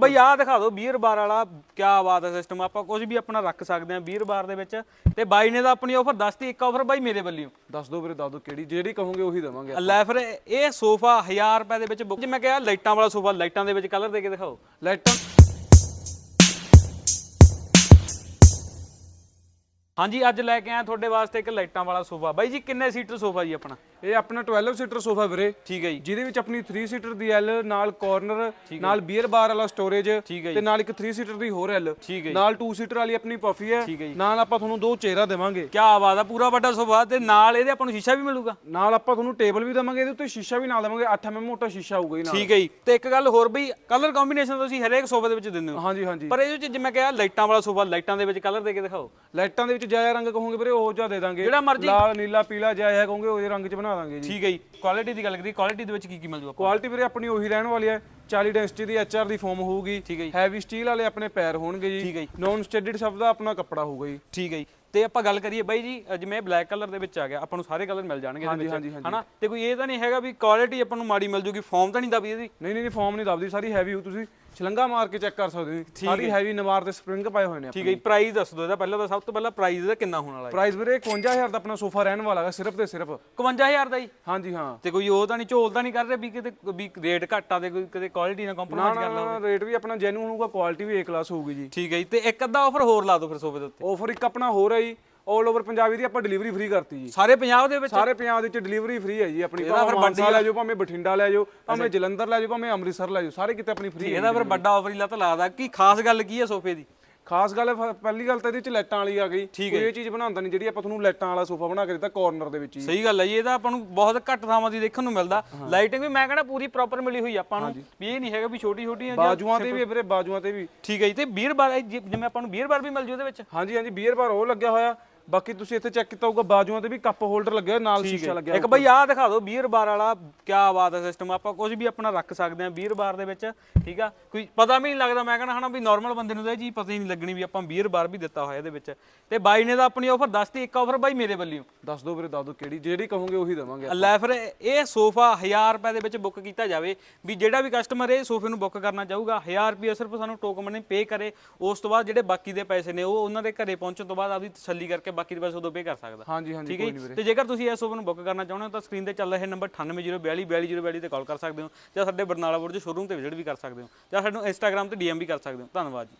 ਬਈ ਆਹ ਦਿਖਾ ਦਿਓ ਬੀਅਰ ਬਾਰ ਵਾਲਾ ਕੀ ਬਾਤ ਹੈ ਸਿਸਟਮ ਆਪਾਂ ਕੁਝ ਵੀ ਆਪਣਾ ਰੱਖ ਸਕਦੇ ਹਾਂ ਬੀਅਰ ਬਾਰ ਦੇ ਵਿੱਚ। ਤੇ ਬਾਈ ਨੇ ਤਾਂ ਆਪਣੀ ਆਫਰ ਦੱਸਤੀ ਇੱਕ ਆਫਰ ਬਾਈ ਮੇਰੇ ਵੱਲੋਂ। ਦੱਸ ਦਿਓ ਵੀਰੇ ਦੱਸ ਦਿਓ ਕਿਹੜੀ ਜਿਹੜੀ ਕਹੋਗੇ ਉਹੀ ਦੇਵਾਂਗੇ ਲੈ ਫਿਰ ਇਹ ਸੋਫਾ 1000 ਰੁਪਏ ਦੇ ਵਿੱਚ ਬੁੱਕ ਜਿਵੇਂ ਕਿਹਾ ਲਾਈਟਾਂ ਵਾਲਾ ਸੋਫਾ ਲਾਈਟਾਂ ਦੇ ਵਿੱਚ ਕਲਰ ਦੇ ਕੇ ਦਿਖਾਓ। ਲਾਈਟਾਂ। ਹਾਂਜੀ ਅੱਜ ਲੈ ਕੇ ਆਇਆ ਤੁਹਾਡੇ ਵਾਸਤੇ ਇੱਕ ਲਾਈਟਾਂ ਵਾਲਾ ਸੋਫਾ। ਬਾਈ ਜੀ ਕਿੰਨੇ ਸੀਟਰ ਸੋਫਾ ਜੀ ਆਪਣਾ? ਇਹ ਆਪਣਾ 12 ਸੀਟਰ ਸੋਫਾ ਵੀਰੇ। ਠੀਕ ਹੈ ਜੀ। ਜਿਹਦੇ ਵਿੱਚ ਆਪਣੀ 3 ਸੀਟਰ ਦੀ ਐਲ ਨਾਲ ਕਾਰਨਰ ਨਾਲ ਬੀਅਰ ਬਾਰ ਵਾਲਾ ਸਟੋਰੇਜ ਤੇ ਨਾਲ ਇੱਕ 3 ਸੀਟਰ ਦੀ ਹੋਰ ਐਲ। ਨਾਲ 2 ਸੀਟਰ ਵਾਲੀ ਆਪਣੀ ਪਫੀ ਹੈ। ਨਾਲ ਆਪਾਂ ਤੁਹਾਨੂੰ ਦੋ ਚੇਅਰਾਂ ਦੇਵਾਂਗੇ। ਕੀ ਬਾਤ ਆ ਪੂਰਾ ਵੱਡਾ ਸੋਫਾ ਤੇ ਨਾਲ ਇਹਦੇ ਆਪਾਂ ਨੂੰ ਸ਼ੀਸ਼ਾ ਵੀ ਮਿਲੂਗਾ। ਨਾਲ ਆਪਾਂ ਤੁਹਾਨੂੰ ਟੇਬਲ ਵੀ ਦੇਵਾਂਗੇ ਇਹਦੇ ਉੱਤੇ ਸ਼ੀਸ਼ਾ ਵੀ ਨਾਲ ਦੇਵਾਂਗੇ 8 mm ਮੋਟਾ ਸ਼ੀਸ਼ਾ ਹੋਊਗਾ ਜੀ ਨਾਲ। ਠੀਕ ਹੈ ਜੀ। ਤੇ ਇੱਕ ਗੱਲ ਹੋਰ ਬਈ ਕਲਰ ਕੰਬੀਨੇਸ਼ਨ ਤੁਸੀਂ ਹਰੇਕ ਸੋਫੇ ਦੇ ਵਿੱਚ ਦਿੰਦੇ ਹੋ। ਹਾਂਜੀ ਹਾਂਜੀ। ਪਰ ਇਹ ਵਿੱਚ ਜਿਵੇਂ ਕਿਹਾ ਲਾਈਟਾਂ ਵਾਲਾ ਸੋਫਾ ਲਾਈਟਾਂ ਦੇ ਵਿੱਚ ਕਲਰ ਦੇ ਕੇ ਦਿਖਾਓ। ਲਾਈਟਾਂ ਦੇ ਵਿੱਚ ਜਾਇਆ ਰੰਗ ਕਹੋਗੇ ਵੀਰੇ ਉਹ ਜਿਹਾ ਦੇ ਦਾਂਗੇ। ਜਿਹੜਾ ਮਰਜ਼ੀ। ਲਾਲ ਨੀਲਾ ਪੀਲਾ ਜਾਇਆ ਕਹੋਗੇ ਉਹਦੇ ਰੰਗ 'ਚ ਬਣਾ ਦਾਂਗੇ ਜੀ। ਠੀਕ ਹੈ ਜੀ। ਕੁਆਲਿਟੀ ਦੀ ਗੱਲ ਕਰੀ ਕੁਆਲਿਟੀ ਦੇ ਵਿੱਚ ਕੀ ਕੀ ਮਿਲ ਜੂ ਆਪਾਂ ਕੁਆਲਿਟੀ ਵੀਰੇ ਆਪਣੀ ਉਹੀ ਰਹਿਣ ਵਾਲੀ ਹੈ। 40 ਡੈਂਸਿਟੀ ਦੀ ਐਚਆਰ ਦੀ ਫੋਮ ਹੋਊਗੀ। ਠੀਕ ਹੈ ਜੀ। ਹੈਵੀ ਸਟੀਲ ਵਾਲੇ ਆਪਣੇ ਪੈਰ ਹੋਣਗੇ ਜੀ। ਠੀਕ ਹੈ ਜੀ। ਨੌਨ ਸਟੈਡਿਡ ਸਭ ਦਾ ਆਪਣਾ ਕੱਪੜਾ ਹੋਊਗਾ ਜੀ। ਠੀਕ ਹੈ ਜੀ। ਤੇ ਆਪਾਂ ਗੱਲ ਕਰੀਏ ਬਾਈ ਜੀ ਅ ਜਿਵੇਂ ਬਲੈਕ ਕਲਰ ਦੇ ਵਿੱਚ ਆ ਗਿਆ ਆਪਾਂ ਨੂੰ ਸਾਰੇ ਕਲਰ ਮਿਲ ਜਾਣਗੇ ਇਹਦੇ ਹਾਂਜੀ, ਵਿੱਚ ਹਾਂਜੀ। ਹਨਾ? ਤੇ ਕੋਈ ਇਹ ਤਾਂ ਨਹੀਂ ਹੈਗਾ ਵੀ ਕੁਆਲਿਟੀ ਆਪਾਂ ਨੂੰ ਮਾੜੀ ਮਿਲ ਜੂਗੀ ਫਾਰਮ ਤਾਂ ਨਹੀਂ ਦਬੀ ਇਹਦੀ? ਨਹੀਂ ਨਹੀਂ ਫੋਮ ਨਹੀਂ ਦਬਦੀ ਸਾਰੀ ਹੈਵੀ ਹੋ ਤੁਸੀਂ ਛਲੰਗਾ ਮਾਰ ਕੇ ਚੈੱਕ ਕਰ ਸਕਦੇ ਹੋ। ਸਾਰੀ ਹੈਵੀ ਨਵਾਰ ਤੇ ਸਪਰਿੰਗ ਪਾਏ ਹੋਏ ਨੇ ਠੀਕ ਹੈ ਜੀ ਪ੍ਰਾਈਸ ਦੱਸ ਦਿਓ ਇਹਦਾ ਪਹਿਲਾਂ ਤਾਂ ਸਭ ਤੋਂ ਪਹਿਲਾਂ ਪ੍ਰਾਈਸ ਇਹਦਾ ਕਿੰਨਾ ਹੋਣ ਵਾਲਾ ਹੈ? ਪ੍ਰਾਈਸ ਵੀਰੇ 51000 ਦਾ ਆਪਣਾ ਸੋਫਾ ਰਹਿਣ ਵਾਲਾ ਹੈ ਸਿਰਫ ਤੇ ਸਿਰਫ। 51000 ਦਾ ਜੀ? ਹਾਂਜੀ ਹਾਂ। ਤੇ ਕੋਈ ਉਹ ਤਾਂ ਨਹੀਂ ਝੋਲ ਤਾਂ ਨਹੀਂ ਕਰ ਰਹੇ ਵੀ ਕਿਤੇ ਵੀ ਰੇਟ ਘੱਟ ਤੇ ਕੋਈ ਕਿਤੇ ਕੁਆਲਿਟੀ ਨਾਲ ਨਾ ਕੰਪਰੋਮਾਈਜ਼ ਕਰ ਲਓ। ਨਾ ਰੇਟ ਵੀ ਆਪਣਾ ਜੈਨੂਨ ਹੋਊਗਾ ਕੁਆਲਿਟੀ ਵੀ ਏ ਕਲਾਸ ਹੋਊਗੀ ਜੀ। ਠੀਕ ਹੈ ਜੀ ਤੇ ਇੱਕ ਅੱਧਾ ਆਫਰ ਹੋਰ ਲਾ ਦਿਓ ਫਿਰ ਸੋਫੇ ਦੇ ਉੱਤੇ। ਆਫਰ ਇੱਕ ਆਪਣਾ ਹੋਰ ਹੈ ਜੀ 올 ਓਵਰ ਪੰਜਾਬੀ ਦੀ ਆਪਾਂ ਡਿਲੀਵਰੀ ਫ੍ਰੀ ਕਰਤੀ ਜੀ। ਸਾਰੇ ਪੰਜਾਬ ਦੇ ਵਿੱਚ? ਸਾਰੇ ਪੰਜਾਬ ਦੇ ਵਿੱਚ ਡਿਲੀਵਰੀ ਫ੍ਰੀ ਹੈ ਜੀ ਆਪਣੀ। ਇਹਦਾ ਫਿਰ ਮਾਨਸਾ ਲੈ ਜਾਓ ਭਾਵੇਂ ਬਠਿੰਡਾ ਲੈ ਜਾਓ ਭਾਵੇਂ ਜਲੰਧਰ ਲੈ ਜਾਓ ਭਾਵੇਂ ਅੰਮ੍ਰਿਤਸਰ ਲੈ ਜਾਓ ਸਾਰੇ ਕਿਤੇ ਆਪਣੀ ਫ੍ਰੀ ਹੈ ਇਹਦਾ ਫਿਰ ਵੱਡਾ ਆਫਰ ਹੀ ਲੱਤ ਲਾਦਾ ਕੀ ਖਾਸ ਗੱਲ ਕੀ ਹੈ ਸੋਫੇ ਦੀ? ਖਾਸ ਗੱਲ ਹੈ, ਪਹਿਲੀ ਗੱਲ ਤਾਂ ਇਹਦੇ ਵਿੱਚ ਲਾਈਟਾਂ ਵਾਲੀ ਆ ਗਈ। ਕੋਈ ਇਹ ਚੀਜ਼ ਬਣਾਉਂਦਾ ਨਹੀਂ ਜਿਹੜੀ ਆਪਾਂ ਤੁਹਾਨੂੰ ਲਾਈਟਾਂ ਵਾਲਾ ਸੋਫਾ ਬਣਾ ਕੇ ਦਿੱਤਾ ਕਾਰਨਰ ਦੇ ਵਿੱਚ ਹੀ। ਸਹੀ ਗੱਲ ਹੈ ਜੀ ਇਹਦਾ ਆਪਾਂ ਨੂੰ ਬਹੁਤ ਘੱਟ ਥਾਵਾਂ ਦੀ ਦੇਖਣ ਨੂੰ ਮਿਲਦਾ। ਲਾਈਟਿੰਗ ਵੀ ਮੈਂ ਕਹਿੰਦਾ ਪੂਰੀ ਪ੍ਰੋਪਰ ਮਿਲੀ ਹੋਈ ਆ ਆਪਾਂ ਨੂੰ ਵੀ ਇਹ ਨਹੀਂ ਹੈਗਾ ਵੀ ਛੋਟੀ ਛੋਟੀਆਂ ਜਾਂ- ਬਾਜੂਆਂ ਤੇ ਵੀ ਹੈ ਵੀਰੇ ਬਾਜੂਆਂ ਤੇ ਵੀ। ਠੀਕ ਹੈ ਜੀ ਤੇ ਬੀਅਰ ਬਾਰ ਜਿਵੇਂ ਆਪਾਂ ਨੂੰ ਬੀਅਰ ਬਾਰ ਵੀ ਮਿਲ ਜੂ ਇਹਦੇ ਵਿੱਚ। ਹਾਂਜੀ ਹਾਂਜੀ ਬੀਅਰ ਬਾਰ ਉਹ ਲੱਗਿਆ ਹੋਇਆ। ਬਾਕੀ ਤੁਸੀਂ ਇੱਥੇ ਚੈੱਕ ਕੀਤਾ ਹੋਊਗਾ ਬਾਜੂਆਂ ਤੇ ਵੀ ਕੱਪ ਹੋਲਡਰ ਲੱਗਿਆ ਹੋਇਆ, ਨਾਲ ਸ਼ੀਸ਼ਾ ਲੱਗਿਆ ਇੱਕ ਬਈ ਆਹ ਦਿਖਾ ਦਿਓ ਬੀਅਰ ਬਾਰ ਵਾਲਾ ਕੀ ਬਾਤ ਹੈ ਸਿਸਟਮ ਆਪਾਂ ਕੁਝ ਵੀ ਆਪਣਾ ਰੱਖ ਸਕਦੇ ਹਾਂ ਬੀਅਰ ਬਾਰ ਦੇ ਵਿੱਚ ਠੀਕ ਆ? ਕੋਈ ਪਤਾ ਵੀ ਨਹੀਂ ਲੱਗਦਾ ਮੈਂ ਕਹਿੰਦਾ ਹਨਾ ਵੀ ਨਾਰਮਲ ਬੰਦੇ ਨੂੰ ਤਾਂ ਇਹ ਚੀਜ਼ ਪਤਾ ਹੀ ਨਹੀਂ ਲੱਗਣੀ ਵੀ ਆਪਾਂ ਬੀਅਰ ਬਾਰ ਵੀ ਦਿੱਤਾ ਹੋਇਆ ਇਹਦੇ ਵਿੱਚ। ਤੇ ਬਾਈ ਨੇ ਤਾਂ ਆਪਣੀ ਆਫਰ ਦੱਸਤੀ ਇੱਕ ਆਫਰ ਬਾਈ ਮੇਰੇ ਵੱਲੋਂ। ਦੱਸ ਦਿਓ ਵੀਰੇ ਦੱਸ ਦਿਓ ਕਿਹੜੀ ਜਿਹੜੀ ਕਹੋਗੇ ਉਹੀ ਦੇਵਾਂਗੇ ਲੈ ਫਿਰ ਇਹ ਸੋਫਾ 1000 ਰੁਪਏ ਦੇ ਵਿੱਚ ਬੁੱਕ ਕੀਤਾ ਜਾਵੇ ਵੀ ਜਿਹੜਾ ਵੀ ਕਸਟਮਰ ਇਹ ਸੋਫੇ ਨੂੰ ਬੁੱਕ ਕਰਨਾ ਚਾਹੂਗਾ 1000 ਰੁਪਏ ਸਿਰਫ ਸਾਨੂੰ ਟੋਕਨ ਮਨੀ ਪੇ ਕਰੇ ਉਸ ਤੋਂ ਬਾਅਦ ਜਿਹੜੇ ਬਾਕੀ ਦੇ ਪੈਸੇ ਨੇ ਉਹ ਉਹਨਾਂ ਦੇ ਘਰੇ ਪਹੁੰਚਣ ਤੋਂ ਬਾਅਦ ਆਪਦੀ ਤਸੱਲੀ ਕਰਕੇ ਬਾਕੀ ਦੇ ਪੈਸੇ ਉਦੋਂ ਪੇ ਕਰ ਸਕਦਾ। ਹਾਂਜੀ ਹਾਂਜੀ ਠੀਕ ਹੈ ਜੀ? ਤੇ ਜੇਕਰ ਤੁਸੀਂ ਇਸ ਸੋਫੇ ਨੂੰ ਬੁੱਕ ਕਰਨਾ ਚਾਹੁੰਦੇ ਹੋ ਤਾਂ ਸਕਰੀਨ ਤੇ ਚੱਲ ਰਹੇ ਨੰਬਰ 9804242042 42 ਤੇ ਕਾਲ ਕਰ ਸਕਦੇ ਹੋ ਜਾਂ ਸਾਡੇ ਬਰਨਾਲਾ ਬੁਰਜ ਸ਼ੋਰੂਮ ਤੇ ਵਿਜ਼ਿਟ ਵੀ ਕਰ ਸਕਦੇ ਹੋ ਜਾਂ ਸਾਨੂੰ ਇੰਸਟਾਗ੍ਰam ਤੇ ਡੀਐਮ ਵੀ ਕਰ ਸਕਦੇ ਹੋ। ਧੰਨਵਾਦ ਜੀ।